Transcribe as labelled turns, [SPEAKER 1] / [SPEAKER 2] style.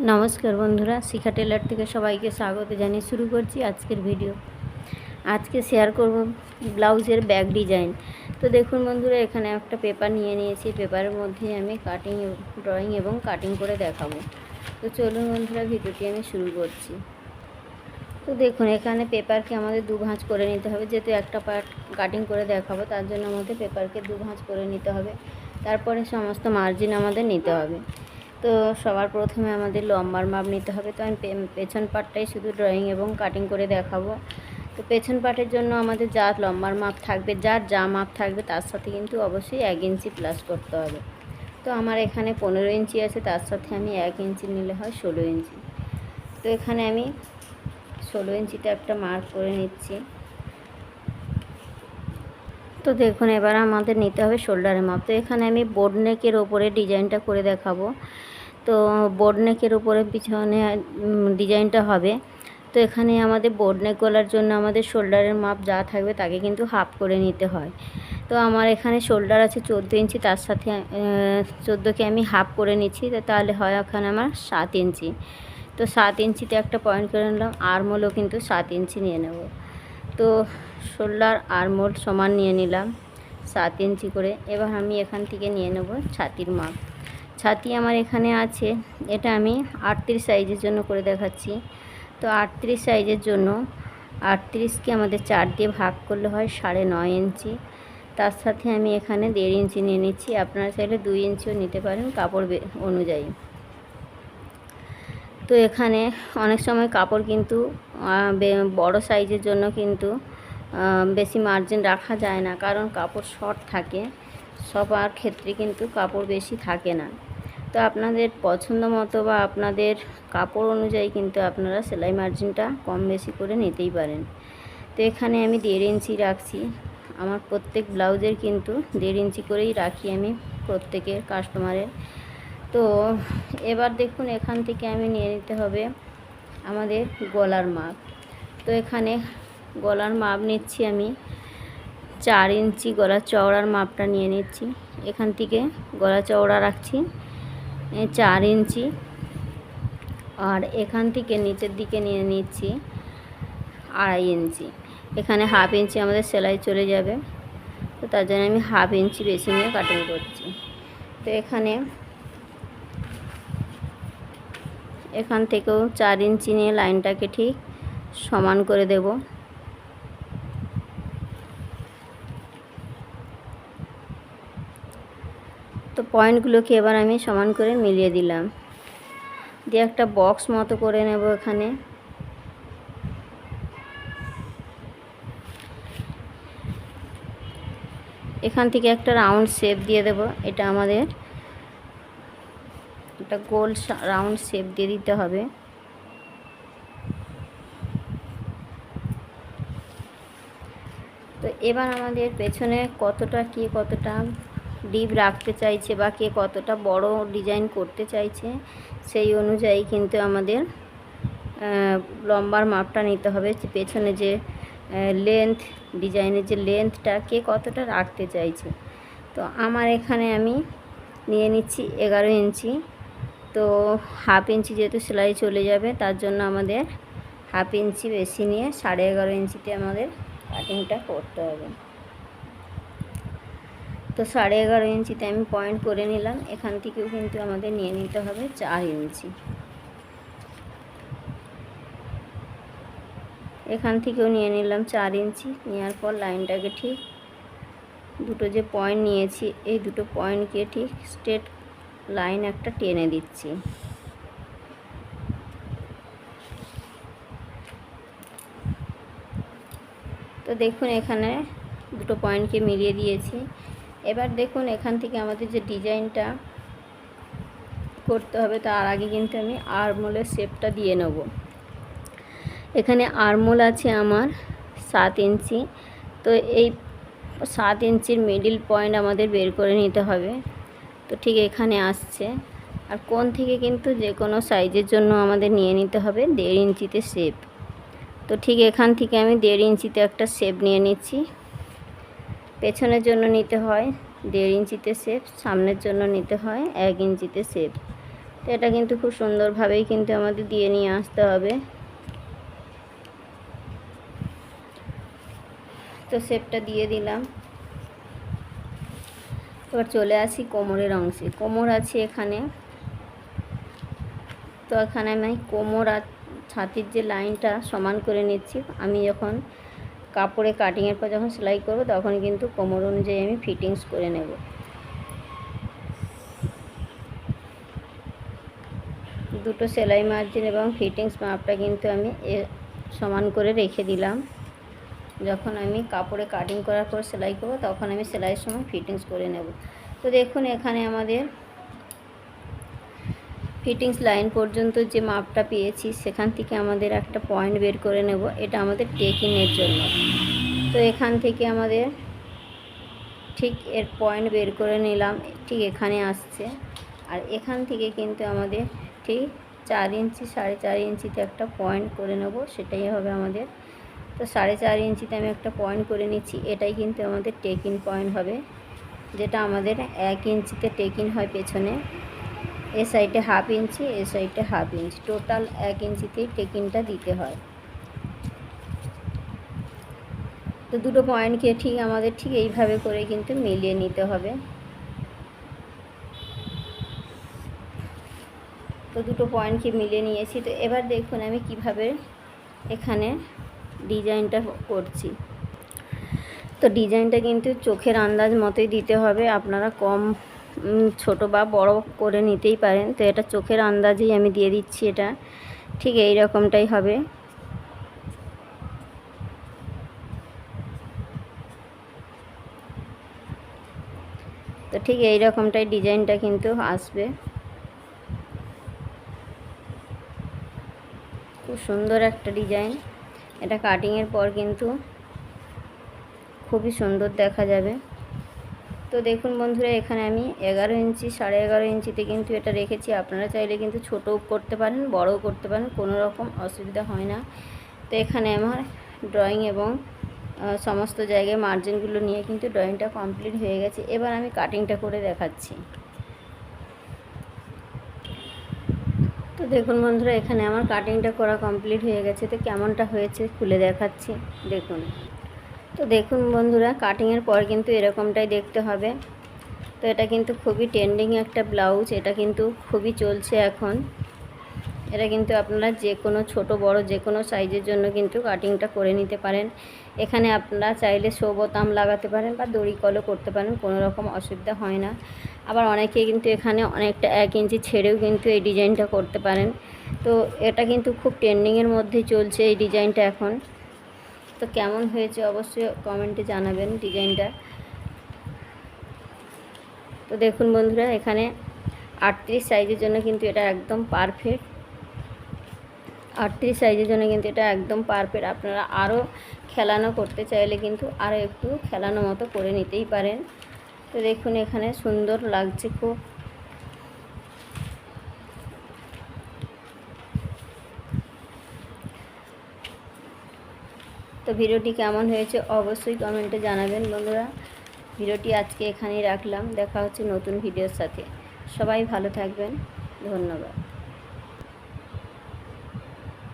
[SPEAKER 1] নমস্কার বন্ধুরা, শিখা টেলার থেকে সবাইকে স্বাগত জানিয়ে শুরু করছি আজকের ভিডিও। আজকে শেয়ার করব ব্লাউজের ব্যাগ ডিজাইন তো দেখুন বন্ধুরা, এখানে একটা পেপার নিয়ে নিয়েছি। পেপারের মধ্যে আমি কাটিং ড্রয়িং এবং কাটিং করে দেখাবো। তো চলুন বন্ধুরা, ভিডিওটি আমি শুরু করছি। তো দেখুন, এখানে পেপারকে আমাদের দু ভাঁজ করে নিতে হবে। যেহেতু একটা পার্ট কাটিং করে দেখাবো, তার জন্য আমাদের পেপারকে দু ভাঁজ করে নিতে হবে। তারপরে সমস্ত মার্জিন আমাদের নিতে হবে। তো সবার প্রথমে আমাদের লম্বার মাপ নিতে হবে। তো আমি পেছন পার্টটাই শুধু ড্রয়িং এবং কাটিং করে দেখাবো। তো পেছন পার্টের জন্য আমাদের যা লম্বার মাপ থাকবে যার যা মাপ থাকবে তার সাথে কিন্তু অবশ্যই এক ইঞ্চি প্লাস করতে হবে। তো আমার এখানে পনেরো ইঞ্চি আছে, তার সাথে আমি এক ইঞ্চি নিলে হয় ষোলো ইঞ্চি। তো এখানে আমি ষোলো ইঞ্চিতে একটা মার্ক করে নিচ্ছি। তো দেখুন, এবার আমাদের নিতে হবে শোল্ডারের মাপ। তো এখানে আমি বোর্ড নেকের ওপরে ডিজাইনটা করে দেখাবো। তো বোর্ড নেকের ওপরে পিছনে ডিজাইনটা হবে। তো এখানে আমাদের বোর্ড নেক গলার জন্য আমাদের শোল্ডারের মাপ যা থাকবে তাকে কিন্তু হাফ করে নিতে হয়। তো আমার এখানে শোল্ডার আছে চোদ্দ ইঞ্চি, তার সাথে চোদ্দোকে আমি হাফ করে নিচ্ছি। তাহলে হয় ওখানে আমার সাত ইঞ্চি। তো সাত ইঞ্চিতে একটা পয়েন্ট করে নিলাম আরমোলও কিন্তু সাত ইঞ্চি নিয়ে নেব। তো শোল্ডার আরমোল সমান নিয়ে নিলাম, সাত ইঞ্চি করে। এবার আমি এখান থেকে নিয়ে নেব ছাতির মাপ। ছাতি আমার এখানে আছে। এটা আমি আটত্রিশ সাইজের জন্য করে দেখাচ্ছি। তো আটত্রিশ সাইজের জন্য আটত্রিশকে আমাদের চার দিয়ে ভাগ করলে হয় সাড়ে নয় ইঞ্চি। তার সাথে আমি এখানে দেড় ইঞ্চি নিয়ে নিচ্ছি। আপনারা চাইলে দুই ইঞ্চিও নিতে পারেন কাপড় অনুযায়ী। তো এখানে অনেক সময় কাপড় কিন্তু বড় সাইজের জন্য কিন্তু বেশি মার্জিন রাখা যায় না। কারণ কাপড় শর্ট থাকে। সবার ক্ষেত্রে কিন্তু কাপড় বেশি থাকে না। তো আপনাদের পছন্দ মতো বা আপনাদের কাপড় অনুযায়ী কিন্তু আপনারা সেলাই মার্জিনটা কম বেশি করে নিতেই পারেন। তো এখানে আমি দেড় ইঞ্চি রাখছি। আমার প্রত্যেক ব্লাউজের কিন্তু দেড় ইঞ্চি করেই রাখি আমি প্রত্যেকের কাস্টমারের তো এবার দেখুন, এখান থেকে আমি নিয়ে নিতে হবে আমাদের গলার মাপ। তো এখানে গলার মাপ নিচ্ছি আমি চার ইঞ্চি গলা চওড়ার মাপটা নিয়ে নিচ্ছি। এখান থেকে গলা চওড়া রাখছি। চার ইঞ্চি। আর এখান থেকে নিচের দিকে নিয়ে নিচ্ছি আড়াই ইঞ্চি। এখানে হাফ ইঞ্চি আমাদের সেলাই চলে যাবে। তো তার জন্য আমি হাফ ইঞ্চি বেশি নিয়ে কাটিং করছি। তো এখানে এখান থেকেও চার ইঞ্চি নিয়ে লাইনটাকে ঠিক সমান করে দেব তো পয়েন্টগুলোকে এবার আমি সমান করে মিলিয়ে দিলাম। দিয়ে একটা বক্স মতো করে নেব এখানে। এখান থেকে একটা রাউন্ড শেপ দিয়ে দেব। এটা আমাদের একটা গোল রাউন্ড শেপ দিয়ে দিতে হবে। তো এবার আমাদের পেছনে কতটা কে কতটা ডিপ রাখতে চাইছে বা কে কতটা বড় ডিজাইন করতে চাইছে, সেই অনুযায়ী কিন্তু আমাদের লম্বার মাপটা নিতে হবে। পেছনে যে লেন্থ ডিজাইনের যে লেন্থটা কে কতটা রাখতে চাইছে। তো আমার এখানে আমি নিয়ে নিচ্ছি এগারো ইঞ্চি। তো হাফ ইঞ্চি যেহেতু সেলাই চলে যাবে, তার জন্য আমাদের হাফ ইঞ্চি বেশি নিয়ে সাড়ে এগারো ইঞ্চিতে আমাদের কাটিংটা করতে হবে। তো সাড়ে এগারো ইঞ্চিতে আমি পয়েন্ট করে নিলাম। এখান থেকেও কিন্তু আমাদের নিয়ে নিতে হবে চার ইঞ্চি। এখান থেকেও নিয়ে নিলাম চার ইঞ্চি। নেওয়ার পর লাইনটাকে ঠিক দুটো যে পয়েন্ট নিয়েছি, এই দুটো পয়েন্টকে ঠিক স্ট্রেট লাইন একটা টেনে দিচ্ছি। তো দেখুন এখানে দুটো পয়েন্টকে মিলিয়ে দিয়েছি। এবার দেখুন এখান থেকে আমাদের যে ডিজাইনটা করতে হবে, তার আগে কিন্তু আমি আরমোলের শেপটা দিয়ে নেব। এখানে আরমোল আছে আমার সাত ইঞ্চি। তো এই সাত ইঞ্চির মিডিল পয়েন্ট আমাদের বের করে নিতে হবে। তো ঠিক এখানে আসছে। আর কোন থেকে কিন্তু যে কোনো সাইজের জন্য আমাদের নিয়ে নিতে হবে দেড় ইঞ্চিতে শেপ। তো ঠিক এখান থেকে আমি দেড় ইঞ্চিতে একটা শেপ নিয়ে নিচ্ছি। পেছনের জন্য নিতে হয়, দেড় ইঞ্চিতে শেপ সামনের জন্য নিতে হয়, এক ইঞ্চিতে শেপ তো এটা কিন্তু খুব সুন্দরভাবেই কিন্তু আমাদের দিয়ে নিয়ে আসতে হবে। তো শেপটা দিয়ে দিলাম। এবার চলে আসি কোমরের অংশে। কোমর আছে এখানে। তো এখানে আমি কোমর আর ছাতির যে লাইনটা সমান করে নিচ্ছি। আমি যখন কাপড়ে কাটিংয়ের পর যখন সেলাই করব, তখন কিন্তু কোমর অনুযায়ী আমি ফিটিংস করে নেব। দুটো সেলাই মার্জিন এবং ফিটিংস মাপটা কিন্তু আমি সমান করে রেখে দিলাম। যখন আমি কাপড়ে কাটিং করার পর সেলাই করব, তখন আমি সেলাইয়ের সময় ফিটিংস করে নেব। তো দেখুন এখানে আমাদের ফিটিংস লাইন পর্যন্ত যে মাপটা পেয়েছি, সেখান থেকে আমাদের একটা পয়েন্ট বের করে নেব। এটা আমাদের টেকিংয়ের জন্য। তো এখান থেকে আমাদের ঠিক এর পয়েন্ট বের করে নিলাম। ঠিক এখানে আসছে। আর এখান থেকে কিন্তু আমাদের ঠিক চার ইঞ্চি, সাড়ে চার ইঞ্চিতে একটা পয়েন্ট করে নেব। সেটাই হবে আমাদের। তো সাড়ে চার ইঞ্চিতে আমি একটা পয়েন্ট করে নিচ্ছি। এটাই কিন্তু আমাদের টেকিং পয়েন্ট হবে। যেটা আমাদের এক ইঞ্চিতে টেকিং হয় পেছনে। এ সাইডে হাফ ইঞ্চি, এ সাইডে হাফ ইঞ্চি। টোটাল এক ইঞ্চিতেই টেকিংটা দিতে হয়। তো দুটো পয়েন্টকে ঠিক আমাদের ঠিক এইভাবে করে কিন্তু মিলিয়ে নিতে হবে। তো দুটো পয়েন্টকে মিলিয়ে নিয়েছি। তো এবার দেখুন আমি কীভাবে এখানে ডিজাইনটা করছি। তো ডিজাইনটা কিন্তু চোখের আন্দাজ মতোই দিতে হবে। আপনারা কম ছোট বা বড় করে নিতেই পারেন। তো এটা চোখের আন্দাজেই আমি দিয়ে দিচ্ছি এটা। ঠিক এই রকমটাই হবে। তো ঠিক এই রকমটাই ডিজাইনটা কিন্তু আসবে। খুব সুন্দর একটা ডিজাইন। এটা কাটিংয়ের পর কিন্তু খুবই সুন্দর দেখা যাবে। তো দেখুন বন্ধুরা, এখানে আমি এগারো ইঞ্চি, সাড়ে এগারো ইঞ্চিতে কিন্তু এটা রেখেছি। আপনারা চাইলে কিন্তু ছোটও করতে পারেন, বড়ও করতে পারেন, কোনো রকম অসুবিধা হয় না। তো এখানে আমার ড্রয়িং এবং সমস্ত জায়গায় মার্জিনগুলো নিয়ে কিন্তু ড্রয়িংটা কমপ্লিট হয়ে গেছে। এবার আমি কাটিংটা করে দেখাচ্ছি। তো দেখুন বন্ধুরা, এখানে আমার কাটিংটা করা কমপ্লিট হয়ে গেছে। তো কেমনটা হয়েছে খুলে দেখাচ্ছি। দেখুন। তো দেখুন বন্ধুরা কাটিংয়ের পর কিন্তু এরকমটাই দেখতে হবে। তো এটা কিন্তু খুবই ট্রেন্ডিং একটা ব্লাউজ এটা কিন্তু খুবই চলছে এখন। এটা কিন্তু আপনারা যে কোনো ছোট, বড় যে কোনো সাইজের জন্য কিন্তু কাটিংটা করে নিতে পারেন। এখানে আপনারা চাইলে শো বোতাম লাগাতে পারেন বা দড়ি কলও করতে পারেন, কোনো রকম অসুবিধা হয় না। আবার অনেকে কিন্তু এখানে অনেকটা এক ইঞ্চি ছেড়েও কিন্তু এই ডিজাইনটা করতে পারেন। তো এটা কিন্তু খুব ট্রেন্ডিংয়ের মধ্যেই চলছে এই ডিজাইনটা এখন। তো কেমন হয়েছে অবশ্যই কমেন্টে জানাবেন ডিজাইনটা। তো দেখুন বন্ধুরা, এখানে আটত্রিশ সাইজের জন্য কিন্তু এটা একদম পারফেক্ট। আটত্রিশ সাইজের জন্য কিন্তু এটা একদম পারফেক্ট। আপনারা আরও খেলানো করতে চাইলে কিন্তু আরও একটু খেলানো মতো করে নিতেই পারেন। তো দেখুন এখানে সুন্দর লাগছে খুব। তো ভিডিওটি কেমন হয়েছে অবশ্যই কমেন্টে জানাবেন বন্ধুরা। ভিডিওটি আজকে এখানেই রাখলাম। দেখা হচ্ছে নতুন ভিডিওর সাথে। সবাই ভালো থাকবেন। ধন্যবাদ।